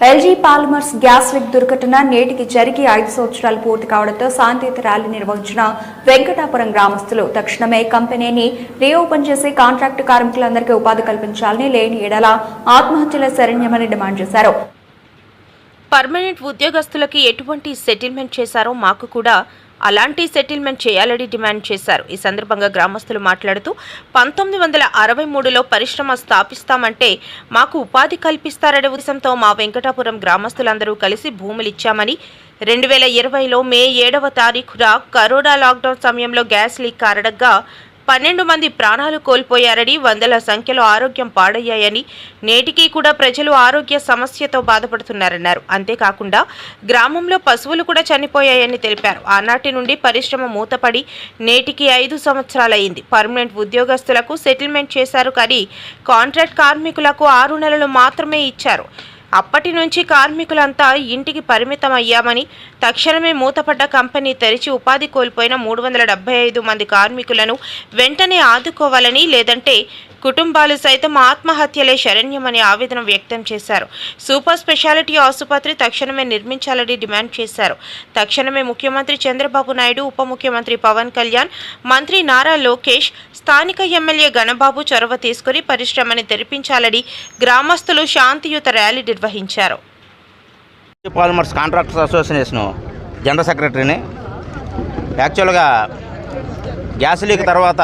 LG polymers gas leak దుర్ఘటన నేటికి జరిగి ఐదు సంవత్సరాలు పూర్తి కావడంతో శాంతియుత ర్యాలీ నిర్వహించిన వెంకటాపురం గ్రామస్తులు తక్షణమే కంపెనీని రీఓపెన్ చేసి కాంట్రాక్టు కార్మికులందరికీ ఉపాధి కల్పించాలని లేని ఎడల ఆత్మహత్యల శరణ్యమని డిమాండ్ చేశారు. పర్మనెంట్ ఉద్యోగస్తులకి ఎటువంటి సెటిల్మెంట్ చేశారో మాకు కూడా అలాంటి సెటిల్మెంట్ చేయాలని డిమాండ్ చేశారు. ఈ సందర్భంగా గ్రామస్తులు మాట్లాడుతూ పంతొమ్మిది వందల అరవై మూడులో పరిశ్రమ స్థాపిస్తామంటే మాకు ఉపాధి కల్పిస్తారనే ఉద్దేశంతో మా వెంకటాపురం గ్రామస్తులందరూ కలిసి భూములు ఇచ్చామని రెండు వేల ఇరవైలో మే ఏడవ తారీఖున కరోనా లాక్డౌన్ సమయంలో గ్యాస్ లీక్ కారణంగా పన్నెండు మంది ప్రాణాలు కోల్పోయారని వందల సంఖ్యలో ఆరోగ్యం పాడయ్యాయని నేటికీ కూడా ప్రజలు ఆరోగ్య సమస్యతో బాధపడుతున్నారన్నారు. అంతేకాకుండా గ్రామంలో పశువులు కూడా చనిపోయాయని తెలిపారు. ఆనాటి నుండి పరిశ్రమ మూతపడి నేటికి ఐదు సంవత్సరాలయ్యింది పర్మనెంట్ ఉద్యోగస్తులకు సెటిల్మెంట్ చేశారు కానీ కాంట్రాక్ట్ కార్మికులకు ఆరు నెలలు మాత్రమే ఇచ్చారు. అప్పటి నుంచి కార్మికులంతా ఇంటికి పరిమితం అయ్యామని తక్షణమే మూతపడ్డ కంపెనీ తెరిచి ఉపాధి కోల్పోయిన మూడు వందల డెబ్బై ఐదు మంది కార్మికులను వెంటనే ఆదుకోవాలని లేదంటే కుటుంబాలు సైతం ఆత్మహత్యలే శరణ్యమని ఆవేదన వ్యక్తం చేశారు. సూపర్ స్పెషాలిటీ ఆసుపత్రి తక్షణమే నిర్మించాలని డిమాండ్ చేశారు. తక్షణమే ముఖ్యమంత్రి చంద్రబాబు నాయుడు ఉప ముఖ్యమంత్రి పవన్ కళ్యాణ్ మంత్రి నారా లోకేష్ స్థానిక ఎమ్మెల్యే గణబాబు చొరవ తీసుకుని పరిశ్రమని తెరిపించాలని గ్రామస్తులు శాంతియుత ర్యాలీ నిర్వహించారు. పాలిమర్స్ కాంట్రాక్టర్స్ అసోసియేషన్ జనరల్ సెక్రటరీని. యాక్చువల్గా గ్యాస్ లీక్ తర్వాత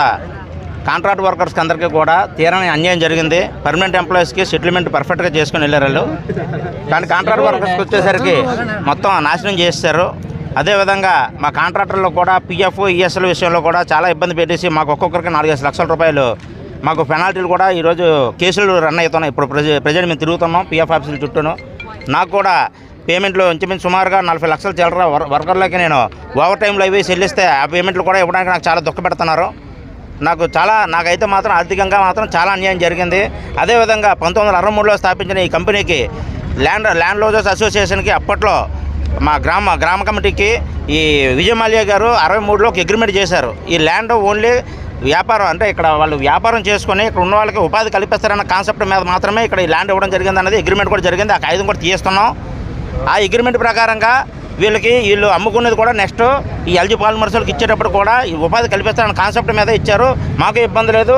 కాంట్రాక్ట్ వర్కర్స్కి అందరికీ కూడా తీరని అన్యాయం జరిగింది. పర్మనెంట్ ఎంప్లాయీస్కి సెటిల్మెంట్ పర్ఫెక్ట్గా చేసుకుని వెళ్ళారు వాళ్ళు. కానీ కాంట్రాక్ట్ వర్కర్స్కి వచ్చేసరికి మొత్తం నాశనం చేస్తారు అదేవిధంగా మా కాంట్రాక్టర్లో కూడా పిఎఫ్ ఈఎస్ఎల్ విషయంలో కూడా చాలా ఇబ్బంది పెట్టేసి మాకు ఒక్కొక్కరికి నాలుగైదు లక్షల రూపాయలు మాకు పెనాల్టీలు కూడా ఈరోజు కేసులు రన్ అవుతున్నాయి. ఇప్పుడు ప్రజెంట్ మేము తిరుగుతున్నాం పిఎఫ్ ఆఫీసుల చుట్టూను. నాకు కూడా పేమెంట్లు ఇంచుమించు సుమారుగా నలభై లక్షలు చిల్లర వర్- వర్కర్లకి నేను ఓవర్ టైంలో అవి చెల్లిస్తే ఆ పేమెంట్లు కూడా ఇవ్వడానికి నాకు చాలా దుఃఖపెడుతున్నారు. నాకు చాలా నాకైతే మాత్రం ఆర్థికంగా మాత్రం చాలా అన్యాయం జరిగింది. అదేవిధంగా పంతొమ్మిది వందల అరవై మూడులో స్థాపించిన ఈ కంపెనీకి ల్యాండ్ ల్యాండ్ లోజర్స్ అసోసియేషన్కి అప్పట్లో మా గ్రామ గ్రామ కమిటీకి ఈ విజయమాల్య గారు అరవై మూడులో ఒక అగ్రిమెంట్ చేశారు. ఈ ల్యాండ్ ఓన్లీ వ్యాపారం అంటే ఇక్కడ వాళ్ళు వ్యాపారం చేసుకొని ఇక్కడ ఉన్న వాళ్ళకి ఉపాధి కల్పిస్తారన్న కాన్సెప్ట్ మీద మాత్రమే ఇక్కడ ఈ ల్యాండ్ ఇవ్వడం జరిగింది అన్నది అగ్రిమెంట్ కూడా జరిగింది. ఆ కాగితం కూడా తీస్తున్నాం. ఆ అగ్రిమెంట్ ప్రకారంగా వీళ్ళకి వీళ్ళు అమ్ముకునేది కూడా నెక్స్ట్ ఈ ఎల్జీ పాలిమర్స్కి ఇచ్చేటప్పుడు కూడా ఈ ఉపాధి కల్పిస్తారన్న కాన్సెప్ట్ మీద ఇచ్చారు. మాకు ఇబ్బంది లేదు.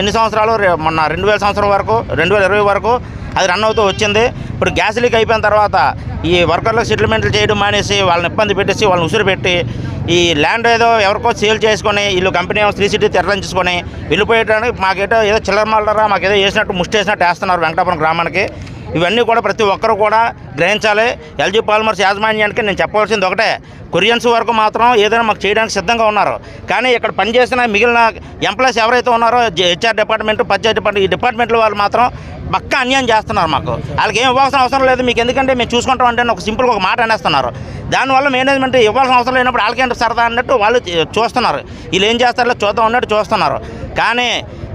ఎన్ని సంవత్సరాలు మొన్న రెండు వేల సంవత్సరం వరకు రెండు వేల ఇరవై వరకు అది రన్ అవుతూ వచ్చింది. ఇప్పుడు గ్యాస్ లీక్ అయిపోయిన తర్వాత ఈ వర్కర్లకు సెటిల్మెంట్లు చేయడం మానేసి వాళ్ళని ఇబ్బంది పెట్టేసి వాళ్ళని ఉసిరు పెట్టి ఈ ల్యాండ్ ఏదో ఎవరికో సేల్ చేసుకొని వీళ్ళు కంపెనీ ఏమో త్రీ సిటీ తెరలించుకొని వెళ్ళిపోయేటానికి మాకేటో ఏదో చిల్లర మల్లరా మాకేదో వేసినట్టు ముష్టి వేసినట్టు వేస్తున్నారు వెంకటాపురం గ్రామానికి. ఇవన్నీ కూడా ప్రతి ఒక్కరు కూడా గ్రహించాలి. ఎల్జీ పాలిమర్స్ యాజమాన్యానికి నేను చెప్పవలసింది ఒకటే. కొరియన్స్ వరకు మాత్రం ఏదైనా మాకు చేయడానికి సిద్ధంగా ఉన్నారు. కానీ ఇక్కడ పనిచేసిన మిగిలిన ఎంప్లాయీస్ ఎవరైతే ఉన్నారో హెచ్ఆర్ డిపార్ట్మెంట్ పంచాయతీ డిపార్ట్మెంట్ ఈ డిపార్ట్మెంట్ల వాళ్ళు మాత్రం పక్క అన్యాయం చేస్తున్నారు మాకు. వాళ్ళకి ఏం ఇవ్వాల్సిన అవసరం లేదు. మీకు ఎందుకంటే మేము చూసుకుంటాం అంటే ఒక సింపుల్గా ఒక మాట అనేస్తున్నారు. దానివల్ల మేనేజ్మెంట్ ఇవ్వాల్సిన అవసరం లేనప్పుడు వాళ్ళకేంటి సరదా అన్నట్టు వాళ్ళు చూస్తున్నారు. వీళ్ళు ఏం చేస్తారో చూద్దాం అన్నట్టు చూస్తున్నారు. కానీ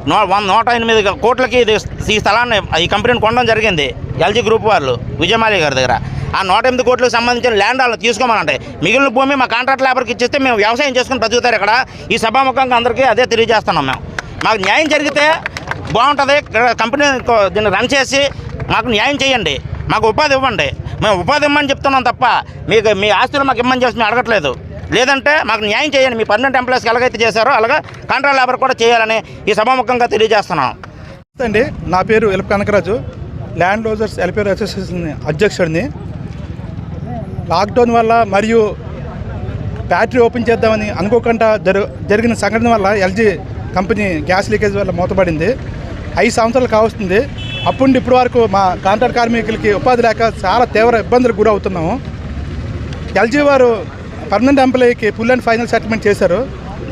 నూ వంద నూట ఎనిమిది కోట్లకి ఇది ఈ స్థలాన్ని ఈ కంపెనీని కొనడం జరిగింది. ఎల్జీ గ్రూప్ వాళ్ళు విజయమాలి గారి దగ్గర. ఆ నూట ఎనిమిది కోట్లకు సంబంధించిన ల్యాండ్ వాళ్ళు తీసుకోమనంటే మిగిలిన భూమి మా కాంట్రాక్ట్ లేబర్కి ఇచ్చేస్తే మేము వ్యవసాయం చేసుకుని బతుకుతారు ఇక్కడ. ఈ సభాముఖంగా అందరికీ అదే తెలియజేస్తున్నాం మేము. మాకు న్యాయం జరిగితే బాగుంటుంది. ఇక్కడ కంపెనీ కో- దీన్ని రన్ చేసి మాకు న్యాయం చేయండి. మాకు ఉపాధి ఇవ్వండి. మేము ఉపాధి ఇవ్వమని చెప్తున్నాం తప్ప మీకు మీ ఆస్తులు మాకు ఇమ్మని చేసి మేము అడగట్లేదు. లేదంటే మాకు న్యాయం చేయండి. మీ పర్మనెంట్ ఎంప్లాయీస్కి ఎలాగైతే చేశారో అలాగే కాంట్రాక్ట్ లేబర్ కూడా చేయాలని ఈ సభాముఖంగా తెలియజేస్తున్నాం. అండి నా పేరు Elupu Kanakaraju. Land losers welfare association అధ్యక్షుడిని. లాక్డౌన్ వల్ల మరియు ఫ్యాక్టరీ ఓపెన్ చేద్దామని అనుకోకుండా జరు జరిగిన సంఘటన వల్ల ఎల్జీ కంపెనీ గ్యాస్ లీకేజ్ వల్ల మూతపడింది. ఐదు సంవత్సరాలు కావస్తుంది. అప్పుడు ఇప్పటి వరకు మా కాంట్రాక్ట్ కార్మికులకి ఉపాధి లేక చాలా తీవ్ర ఇబ్బందులకు గురవుతున్నాము. ఎల్జీ వారు పర్మనెంట్ ఎంప్లాయీకి ఫుల్ అండ్ ఫైనల్ సెటిల్మెంట్ చేశారు.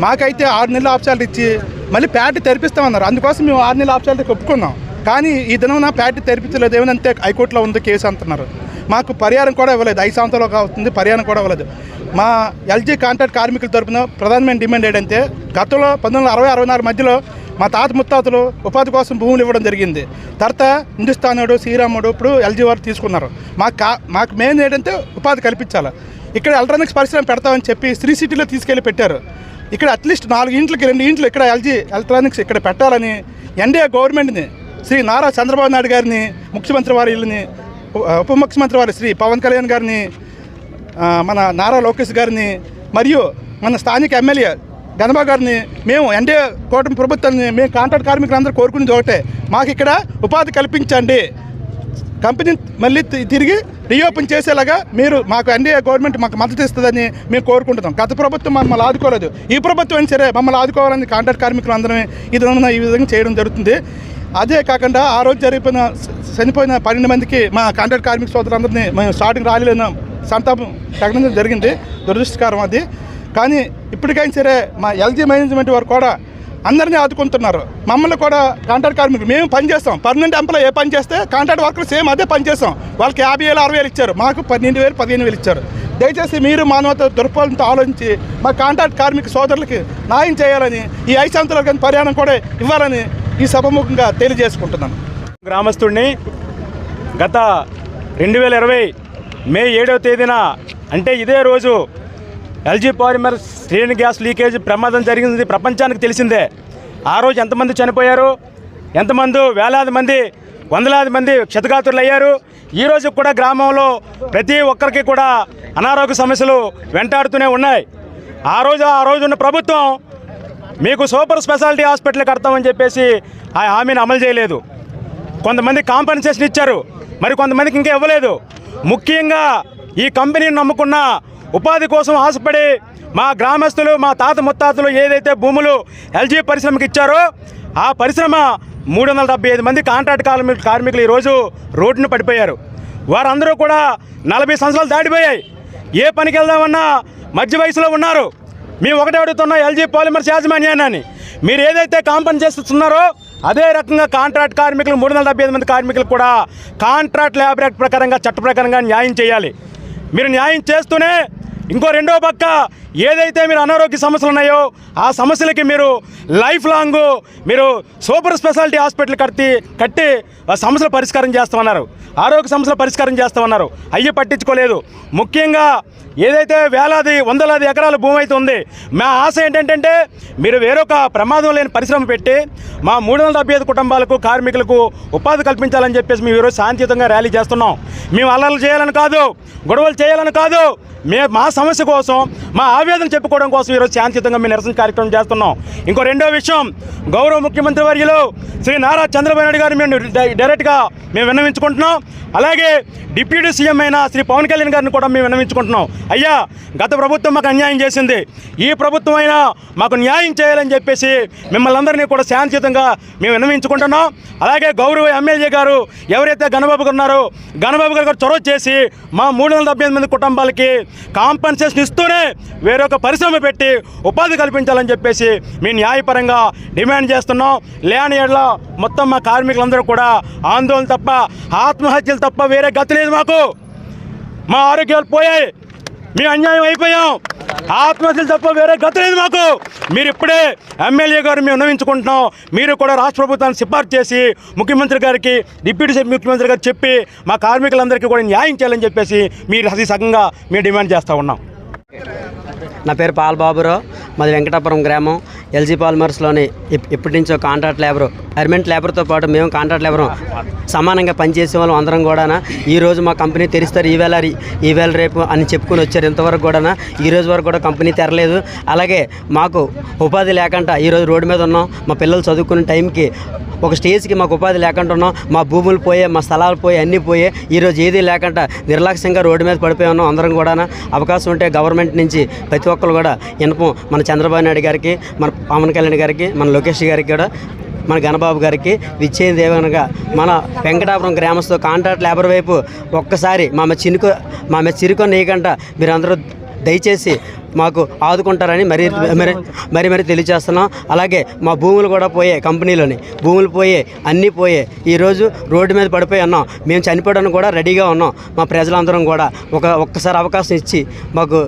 మాకైతే ఆరు నెలల ఆప్షాలు ఇచ్చి మళ్ళీ ప్యాట్ తెరిపిస్తామన్నారు. అందుకోసం మేము ఆరు నెలల ఆప్షాలకి ఒప్పుకున్నాం. కానీ ఈ దినం నా ప్యాట్ తెరిపించలేదు. ఏమనంటే హైకోర్టులో ఉంది కేసు అంటున్నారు. మాకు పరిహారం కూడా ఇవ్వలేదు. ఐదు సంవత్సరాలు అవుతుంది. పరిహారం కూడా ఇవ్వలేదు. మా ఎల్జీ కాంట్రాక్ట్ కార్మికుల తరపున ప్రధానమైన డిమాండ్ ఏంటంటే గతంలో పంతొమ్మిది అరవై అరవై నాలుగు మధ్యలో మా తాత ముత్తాతలు ఉపాధి కోసం భూములు ఇవ్వడం జరిగింది. తర్వాత హిందుస్థానుడు శ్రీరాముడు ఇప్పుడు ఎల్జీ వారు తీసుకున్నారు. మాకు కా మాకు మెయిన్ ఏంటంటే ఉపాధి కల్పించాలి. ఇక్కడ ఎలక్ట్రానిక్స్ పరిశ్రమ పెడతామని చెప్పి శ్రీ సిటీలో తీసుకెళ్ళి పెట్టారు. ఇక్కడ అట్లీస్ట్ నాలుగు ఇంట్లకి రెండు ఇంట్లు ఇక్కడ ఎల్జీ ఎలక్ట్రానిక్స్ ఇక్కడ పెట్టాలని ఎన్డీఏ గవర్నమెంట్ని శ్రీ నారా చంద్రబాబు నాయుడు గారిని ముఖ్యమంత్రి వారిని ఇల్లుని ఉప ముఖ్యమంత్రి వారి శ్రీ పవన్ కళ్యాణ్ గారిని మన నారా లోకేష్ గారిని మరియు మన స్థానిక ఎమ్మెల్యే గణబా గారిని మేము ఎన్డీఏ కూటమి ప్రభుత్వాన్ని మేము కాంట్రాక్ట్ కార్మికులందరూ కోరుకునేది ఒకటే. మాకు ఇక్కడ ఉపాధి కల్పించండి. కంపెనీ మళ్ళీ తిరిగి రీఓపెన్ చేసేలాగా మీరు మాకు ఎన్డీఏ గవర్నమెంట్ మాకు మద్దతు ఇస్తుందని మేము కోరుకుంటున్నాం. గత ప్రభుత్వం మమ్మల్ని ఆదుకోలేదు. ఈ ప్రభుత్వం అయినా సరే మమ్మల్ని ఆదుకోవాలని కాంట్రాక్ట్ కార్మికులు అందరం ఇది ఈ విధంగా చేయడం జరుగుతుంది. అదే కాకుండా ఆ రోజు జరిగిపోయిన చనిపోయిన పన్నెండు మందికి మా కాంట్రాక్ట్ కార్మిక సోదరులందరినీ మేము స్టార్టింగ్ ర్యాలీలో సంతాపం ప్రకటించడం జరిగింది. దురదృష్టకరం అది. కానీ ఇప్పటికైనా సరే మా ఎల్జీ మేనేజ్మెంట్ వారు కూడా అందరినీ ఆదుకుంటున్నారు. మమ్మల్ని కూడా కాంట్రాక్ట్ కార్మికులు మేము పని చేస్తాం. పర్మనెంట్ ఎంప్లాయ్ ఏ పని చేస్తే కాంట్రాక్ట్ వర్కర్ సేమ్ అదే పని చేస్తాం. వాళ్ళకి యాభై వేలు అరవై వేలు ఇచ్చారు. మాకు పన్నెండు వేలు పదిహేను వేలు ఇచ్చారు. దయచేసి మీరు మానవత దృక్పథంతో ఆలోచించి మా కాంట్రాక్ట్ కార్మిక సోదరులకి న్యాయం చేయాలని ఈ ఐదు సంవత్సరాల కానీ పరిహారం కూడా ఇవ్వాలని ఈ సభముఖంగా తెలియజేసుకుంటున్నాను. గ్రామస్తుడిని గత రెండు వేల ఇరవై మే ఏడవ తేదీన అంటే ఇదే రోజు ఎల్జీ పాలిమర్ శ్రేణి గ్యాస్ లీకేజ్ ప్రమాదం జరిగింది. ప్రపంచానికి తెలిసిందే. ఆ రోజు ఎంతమంది చనిపోయారు? ఎంతమంది వేలాది మంది వందలాది మంది క్షతగాతులు అయ్యారు ఈ రోజు కూడా గ్రామంలో ప్రతి ఒక్కరికి కూడా అనారోగ్య సమస్యలు వెంటాడుతూనే ఉన్నాయి. ఆ రోజు ఆ రోజు ఉన్న ప్రభుత్వం మీకు సూపర్ స్పెషాలిటీ హాస్పిటల్ కడతామని చెప్పేసి ఆ హామీని అమలు చేయలేదు. కొంతమంది కాంపెన్సేషన్ ఇచ్చారు. మరి కొంతమందికి ఇంకా ఇవ్వలేదు. ముఖ్యంగా ఈ కంపెనీని నమ్ముకున్న ఉపాధి కోసం ఆశపడి మా గ్రామస్తులు మా తాత ముత్తాతలు ఏదైతే భూములు ఎల్జీ పరిశ్రమకి ఇచ్చారో ఆ పరిశ్రమ మూడు వందల డెబ్బై ఐదు మంది కాంట్రాక్ట్ కార్మికులు కార్మికులు ఈరోజు రోడ్డున పడిపోయారు. వారందరూ కూడా నలభై సంవత్సరాలు దాటిపోయాయి. ఏ పనికి వెళ్దామన్నా మధ్య వయసులో ఉన్నారు. మేము ఒకటే అడుగుతున్నాం ఎల్జీ పాలిమర్స్ యాజమాన్యాన్ని మీరు ఏదైతే కాంపన్సేస్తున్నారో అదే రకంగా కాంట్రాక్ట్ కార్మికులు మూడు వందల డెబ్బై ఐదు మంది కార్మికులు కూడా కాంట్రాక్ట్ లేబర్ యాక్ట్ ప్రకారంగా చట్ట ప్రకారంగా న్యాయం చేయాలి. మీరు న్యాయం చేస్తూనే ఇంకో రెండో పక్క ఏదైతే మీరు అనారోగ్య సమస్యలు ఉన్నాయో ఆ సమస్యలకి మీరు లైఫ్ లాంగ్ మీరు సూపర్ స్పెషాలిటీ హాస్పిటల్ కట్టి కట్టి ఆ సమస్యల పరిష్కారం చేస్తామన్నారు. ఆరోగ్య సమస్యల పరిష్కారం చేస్తామన్నారు. అయ్యి పట్టించుకోలేదు. ముఖ్యంగా ఏదైతే వేలాది వందలాది ఎకరాల భూమి అయితే ఉంది మా ఆశ ఏంటంటే మీరు వేరొక ప్రమాదం లేని పరిశ్రమ పెట్టి మా మూడు వందల డెబ్బై ఐదు కుటుంబాలకు కార్మికులకు ఉపాధి కల్పించాలని చెప్పేసి మేము ఈరోజు శాంతియుతంగా ర్యాలీ చేస్తున్నాం. మేము అల్లర్లు చేయాలని కాదు గొడవలు చేయాలని కాదు మే మా సమస్య కోసం మా ఆవేదన చెప్పుకోవడం కోసం ఈరోజు శాంతియుతంగా మేము నిరసన కార్యక్రమం చేస్తున్నాం. ఇంకో రెండో విషయం గౌరవ ముఖ్యమంత్రి వర్యులు శ్రీ నారా చంద్రబాబు నాయుడు గారు మేము డైరెక్ట్గా మేము విన్నవించుకుంటున్నాం. అలాగే డిప్యూటీ సీఎం అయిన శ్రీ పవన్ కళ్యాణ్ గారిని కూడా మేము విన్నవించుకుంటున్నాం. అయ్యా గత ప్రభుత్వం మాకు అన్యాయం చేసింది. ఈ ప్రభుత్వం అయినా మాకు న్యాయం చేయాలని చెప్పేసి మిమ్మల్ని అందరినీ కూడా శాంతియుతంగా మేము విన్నవించుకుంటున్నాం. అలాగే గౌరవ ఎమ్మెల్యే గారు ఎవరైతే గణబాబు గారు ఉన్నారో గణబాబు గారు చొరవ చేసి మా మూడు వందల డెబ్బై ఎనిమిది మంది కుటుంబాలకి కాంపన్సేషన్ ఇస్తూనే వేరొక పరిశ్రమ పెట్టి ఉపాధి కల్పించాలని చెప్పేసి మేము న్యాయపరంగా డిమాండ్ చేస్తున్నాం. లేని ఏళ్ళ మొత్తం మా కార్మికులందరూ కూడా ఆందోళన తప్ప ఆత్మహత్యలు తప్ప వేరే గతి లేదు మాకు. మా ఆరోగ్యాలు పోయాయి. మేము అన్యాయం అయిపోయాం. ఆత్మహత్యలు తప్ప వేరే గతి లేదు మాకు. మీరు ఇప్పుడే ఎమ్మెల్యే గారు మేము విన్నవించుకుంటున్నాం. మీరు కూడా రాష్ట్ర ప్రభుత్వాన్ని సిఫార్సు చేసి ముఖ్యమంత్రి గారికి డిప్యూటీ ముఖ్యమంత్రి గారు చెప్పి మా కార్మికులందరికీ కూడా న్యాయం చేయాలని చెప్పేసి మీరు అతి సగంగా మేము డిమాండ్ చేస్తూ ఉన్నాం. నా పేరు పాల్ బాబురావు. మాది వెంకటాపురం గ్రామం. ఎల్జీ పాల్మర్స్లోని ఇప్పటి నుంచో కాంట్రాక్ట్ లేబరు. గవర్నమెంట్ లేబర్తో పాటు మేము కాంట్రాక్ట్ లేబరు. సమానంగా పనిచేసే వాళ్ళం అందరం కూడా ఈ రోజు మా కంపెనీ తెరుస్తారు ఈవేళ ఈవేళ రేపు అని చెప్పుకొని వచ్చారు ఇంతవరకు కూడా ఈరోజు వరకు కూడా కంపెనీ తెరలేదు. అలాగే మాకు ఉపాధి లేకుండా ఈరోజు రోడ్డు మీద ఉన్నాం. మా పిల్లలు చదువుకునే టైంకి ఒక స్టేజ్కి మాకు ఉపాధి లేకుండా ఉన్నాం. మా భూములు పోయే మా స్థలాలు పోయి అన్నీ పోయే ఈరోజు ఏదీ లేకుండా నిర్లక్ష్యంగా రోడ్డు మీద పడిపోయి ఉన్నాం అందరం కూడా అవకాశం ఉంటే గవర్నమెంట్ నుంచి ప్రతి ఒక్కరు కూడా ఇనపం మన చంద్రబాబు నాయుడు గారికి మన పవన్ కళ్యాణ్ గారికి మన లోకేష్ గారికి కూడా మన గణబాబు గారికి విచ్చేది ఏమనగా మన వెంకటాపురం గ్రామస్తు కాంట్రాక్ట్ లేబర్ వైపు ఒక్కసారి మా చినుకు మా మీద చిరుకు మీరందరూ దయచేసి మాకు ఆదుకుంటారని మరి మరి మరి మరి తెలియజేస్తున్నాం. అలాగే మా భూములు కూడా పోయే కంపెనీలోని భూములు పోయే అన్నీ పోయే ఈరోజు రోడ్డు మీద పడిపోయి ఉన్నాం. మేము చనిపోవడానికి కూడా రెడీగా ఉన్నాం. మా ప్రజలందరం కూడా ఒక ఒక్కసారి అవకాశం ఇచ్చి మాకు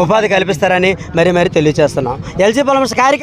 ఉపాధి కల్పిస్తారని మరి మరి తెలియజేస్తున్నాం ఎల్జీ పొలం కార్యక్రమం